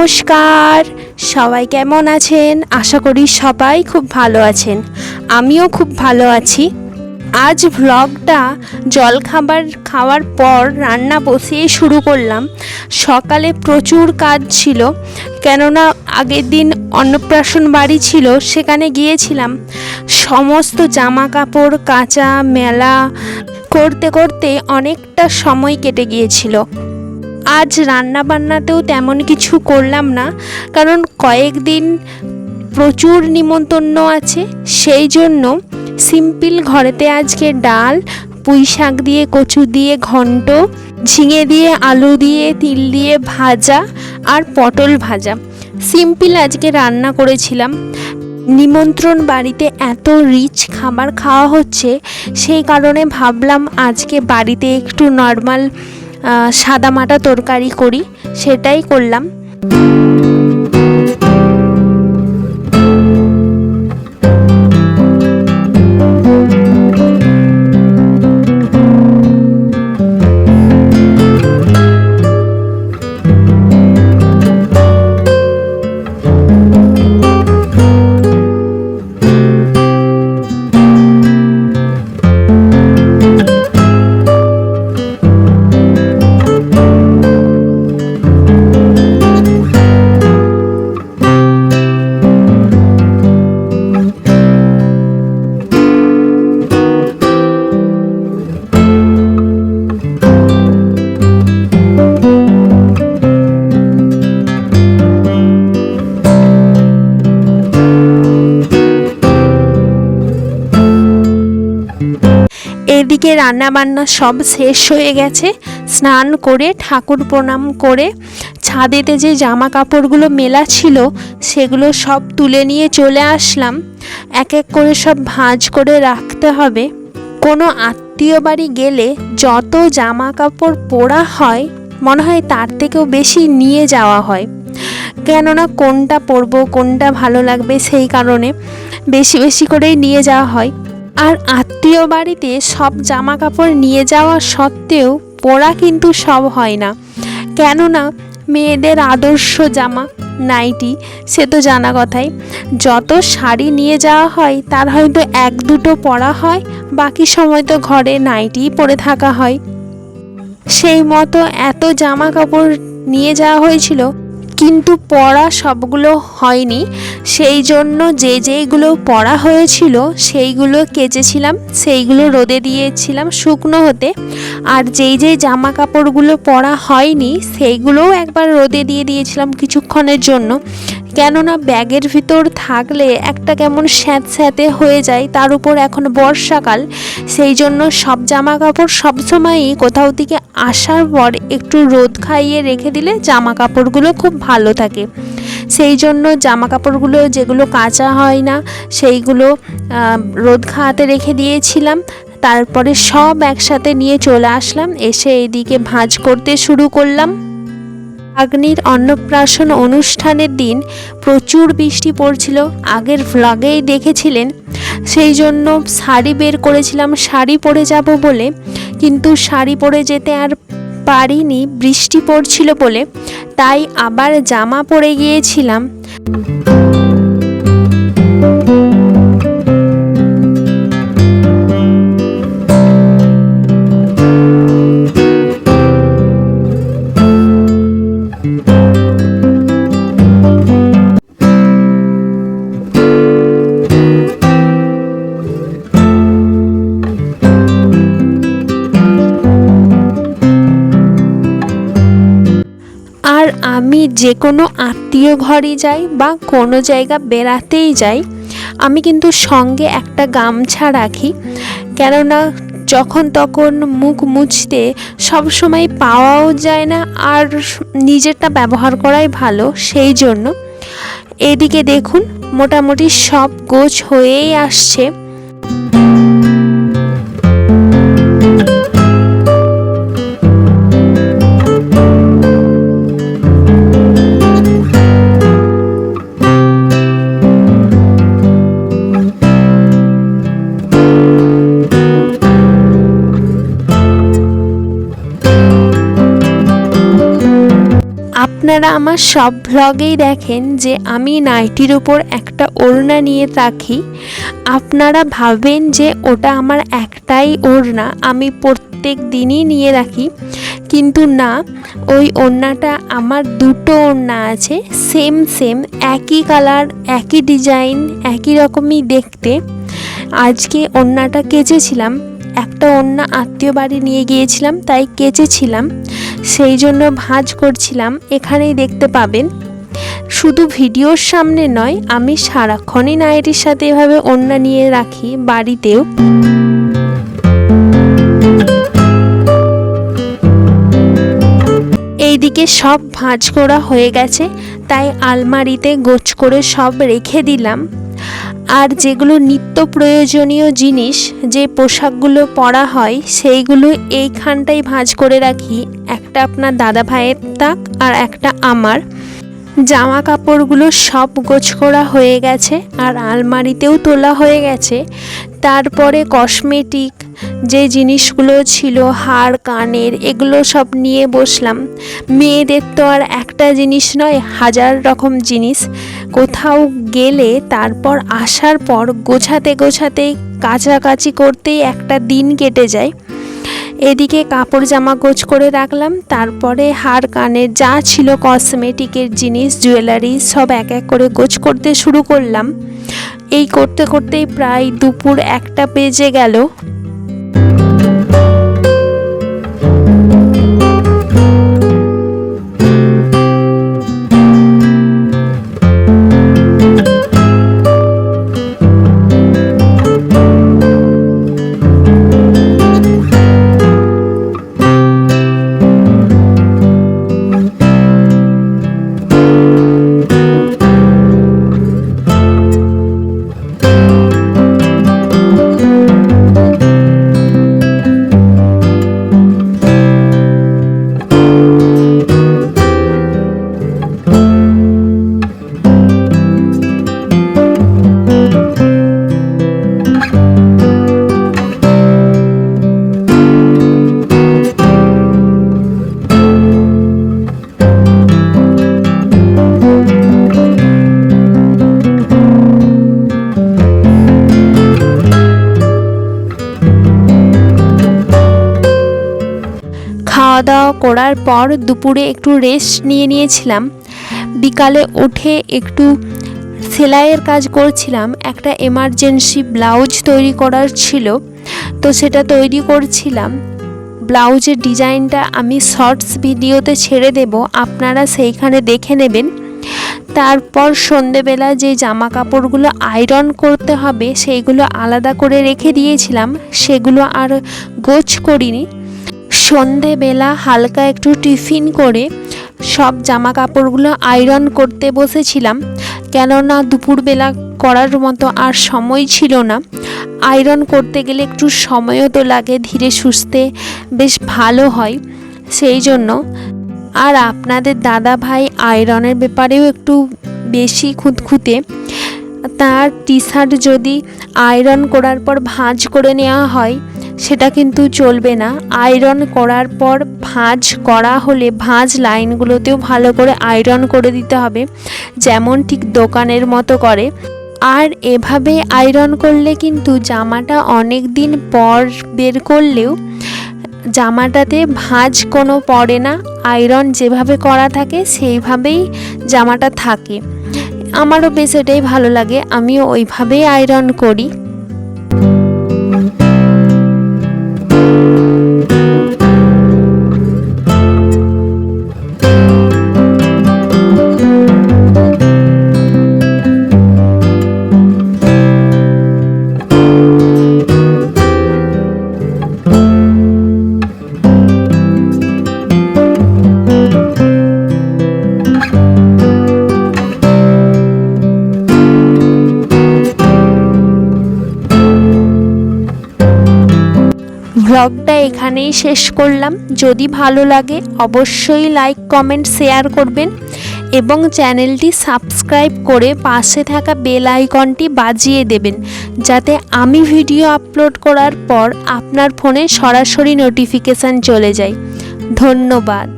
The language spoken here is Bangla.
নমস্কার। সবাই কেমন আছেন? আশা করি সবাই খুব ভালো আছেন। আমিও খুব ভালো আছি। আজ ভ্লগটা জলখাবার খাওয়ার পর রান্না বসিয়ে শুরু করলাম। সকালে প্রচুর কাজ ছিল, কেননা আগের দিন অন্নপ্রাশন বাড়ি ছিল, সেখানে গিয়েছিলাম। সমস্ত জামা কাপড় কাঁচা, মেলা করতে করতে অনেকটা সময় কেটে গিয়েছিল। আজ রান্না বান্নাতেও তেমন কিছু করলাম না, কারণ কয়েকদিন প্রচুর নিমন্ত্রণ আছে। সেই জন্য সিম্পল ঘরেতে আজকে ডাল, পুঁই শাক দিয়ে কচু দিয়ে ঘন্ট, ঝিঙে দিয়ে আলু দিয়ে, তিল দিয়ে ভাজা আর পটল ভাজা। সিম্পল আজকে রান্না করেছিলাম। নিমন্ত্রণ বাড়িতে এত রিচ খাবার খাওয়া হচ্ছে, সেই কারণে ভাবলাম আজকে বাড়িতে একটু নর্মাল সাদামাটা তরকারি করি সেটাই করলাম। এদিকে রান্না বান্না সব শেষ হয়ে গেছে। স্নান করে, ঠাকুর প্রণাম করে, ছাদেতে যে জামা কাপড়গুলো মেলা ছিল, সেগুলো সব তুলে নিয়ে চলে আসলাম। এক এক করে সব ভাঁজ করে রাখতে হবে। কোনো আত্মীয় বাড়ি গেলে যত জামা কাপড় পোড়া হয়, মনে হয় তার থেকেও বেশি নিয়ে যাওয়া হয়। কেননা কোনটা পরবো, কোনটা ভালো লাগবে সেই কারণে বেশি বেশি করেই নিয়ে যাওয়া হয়। আর আত্মীয় বাড়িতে সব জামা কাপড় নিয়ে যাওয়া সত্ত্বেও পরা কিন্তু সব হয় না। কেননা মেয়েদের আদর্শ জামা, নাইটি, সে তো জানা কথাই। যত শাড়ি নিয়ে যাওয়া হয়, তার হয়তো এক দুটো পরা হয়, বাকি সময় তো ঘরে নাইটিই পরে থাকা হয়। সেই মতো এত জামা কাপড় নিয়ে যাওয়া হয়েছিল, কিন্তু পড়া সবগুলো হয়নি। সেই জন্য যে যেইগুলো পড়া হয়েছিল সেইগুলো কেচেছিলাম, সেইগুলো রোদে দিয়েছিলাম শুকনো হতে। আর যেই যেই জামা কাপড়গুলো পরা হয়নি, সেইগুলোও একবার রোদে দিয়ে দিয়েছিলাম কিছুক্ষণের জন্য। কেননা ব্যাগের ভিতর থাকলে একটা কেমন স্যাঁত স্যাঁতে হয়ে যায়, তার উপর এখন বর্ষাকাল। সেই জন্য সব জামা কাপড় সবসময়ই কোথাও থেকে আসার পর একটু রোদ খাইয়ে রেখে দিলে জামা কাপড়গুলো খুব ভালো থাকে। সেই জন্য জামা কাপড়গুলো যেগুলো কাঁচা হয় না, সেইগুলো রোদ খাওয়াতে রেখে দিয়েছিলাম। তারপরে সব একসাথে নিয়ে চলে আসলাম, এসে এদিকে ভাঁজ করতে শুরু করলাম। আগ্নির অন্নপ্রাশন অনুষ্ঠানের দিন প্রচুর বৃষ্টি পড়ছিল, আগের ভ্লগেই দেখেছিলেন। সেই জন্য শাড়ি বের করেছিলাম, শাড়ি পরে যাব বলে, কিন্তু শাড়ি পরে যেতে আর পারিনি বৃষ্টি পড়ছিল বলে তাই আবার জামা পরে গিয়েছিলাম। আমি যে কোনো আত্মীয় ঘরে যাই বা কোনো জায়গা বেড়াতেই যাই, আমি কিন্তু সঙ্গে একটা গামছা রাখি। কেননা যখন তখন মুখ মুছতে সব সময় পাওয়াও যায় না আর নিজেরটা ব্যবহার করাই ভালো সেই জন্য এদিকে দেখুন, মোটামুটি সব গোছ হয়েই আসছে। আপনারা আমার সব ভ্লগেই দেখেন যে আমি নাইটির ওপর একটা ওড়না নিয়ে রাখি আপনারা ভাবেন যে ওটা আমার একটাই ওড়না, আমি প্রত্যেক দিনই নিয়ে রাখি। কিন্তু না, ওই ওড়নাটা আমার দুটো ওড়না আছে সেম সেম একই কালার একই ডিজাইন একই রকমই দেখতে। আজকে ওড়নাটা কেচেছিলাম, একটা ওড়না আত্মীয় বাড়ি নিয়ে গিয়েছিলাম, তাই কেচেছিলাম। সেই জন্য ভাঁজ করছিলাম, এখানেই দেখতে পাবেন। শুধু ভিডিওর সামনে নয়, আমি সারাক্ষণই নাইটির সাথে এভাবে ওড়না নিয়ে রাখি বাড়িতেও। এইদিকে সব ভাঁজ করা হয়ে গেছে, তাই আলমারিতে গোছ করে সব রেখে দিলাম। আর যেগুলো নিত্য প্রয়োজনীয় জিনিস, যে পোশাকগুলো পরা হয়, সেইগুলো এইখানটাই ভাঁজ করে রাখি। একটা আপনার দাদা ভাইয়ের তাক আর একটা আমার। জামা কাপড়গুলো সব গোছ করা হয়ে গেছে আর আলমারিতেও তোলা হয়ে গেছে। তারপরে কসমেটিক যে জিনিসগুলো ছিল হার কানের, এগুলো সব নিয়ে বসলাম। মেয়েদের তো আর একটা জিনিস নয়, হাজার রকম জিনিস। কোথাও গেলে তারপর আসার পর গোছাতে গোছাতে কাছাকাছি করতেই একটা দিন কেটে যায়। এদিকে কাপড় জামা গোছ করে রাখলাম, তারপরে হার কানের যা ছিল কসমেটিকের জিনিস জুয়েলারি সব এক এক করে গোছ করতে শুরু করলাম। এই করতে করতেই প্রায় দুপুর একটা বেজে গেল। খাওয়া দাওয়া করার পর দুপুরে একটু রেস্ট নিয়ে নিয়েছিলাম। বিকালে উঠে একটু সেলাইয়ের কাজ করছিলাম। একটা এমার্জেন্সি ব্লাউজ তৈরি করার ছিল, তো সেটা তৈরি করছিলাম। ব্লাউজের ডিজাইনটা আমি শর্টস ভিডিওতে ছেড়ে দেব, আপনারা সেইখানে দেখে নেবেন। তারপর সন্ধেবেলা যে জামা কাপড়গুলো আয়রন করতে হবে, সেইগুলো আলাদা করে রেখে দিয়েছিলাম। সেগুলো আর গোছ করিনি। সন্ধেবেলা হালকা একটু টিফিন করে সব জামা কাপড়গুলো আয়রন করতে বসেছিলাম। কেননা দুপুরবেলা করার মতো আর সময় ছিল না। আয়রন করতে গেলে একটু সময়ও তো লাগে, ধীরে সুস্থে বেশ ভালো হয়। সেই জন্য আর আপনাদের দাদা ভাই আয়রনের ব্যাপারেও একটু বেশি খুঁতখুঁতে। তার টি শার্ট যদি আয়রন করার পর ভাঁজ করে নেওয়া হয় সেটা কিন্তু চলবে না। আয়রন করার পর ভাঁজ করা হলে ভাঁজ লাইনগুলোতেও ভালো করে আয়রন করে দিতে হবে, যেমন ঠিক দোকানের মতো করে। আর এভাবে আয়রন করলে কিন্তু জামাটা অনেক দিন পর বের করলেও জামাটাতে ভাঁজ কোনো পড়ে না, আয়রন যেভাবে করা থাকে সেইভাবেই জামাটা থাকে। আমারও বেশ এটাই ভালো লাগে, আমিও ওইভাবেই আয়রন করি। ব্লগটা এখানেই শেষ করলাম। যদি ভালো লাগে, অবশ্যই লাইক কমেন্ট শেয়ার করবেন এবং চ্যানেলটি সাবস্ক্রাইব করে পাশে থাকা বেল আইকনটি বাজিয়ে দেবেন, যাতে আমি ভিডিও আপলোড করার পর আপনার ফোনে সরাসরি নোটিফিকেশান চলে যায়। ধন্যবাদ।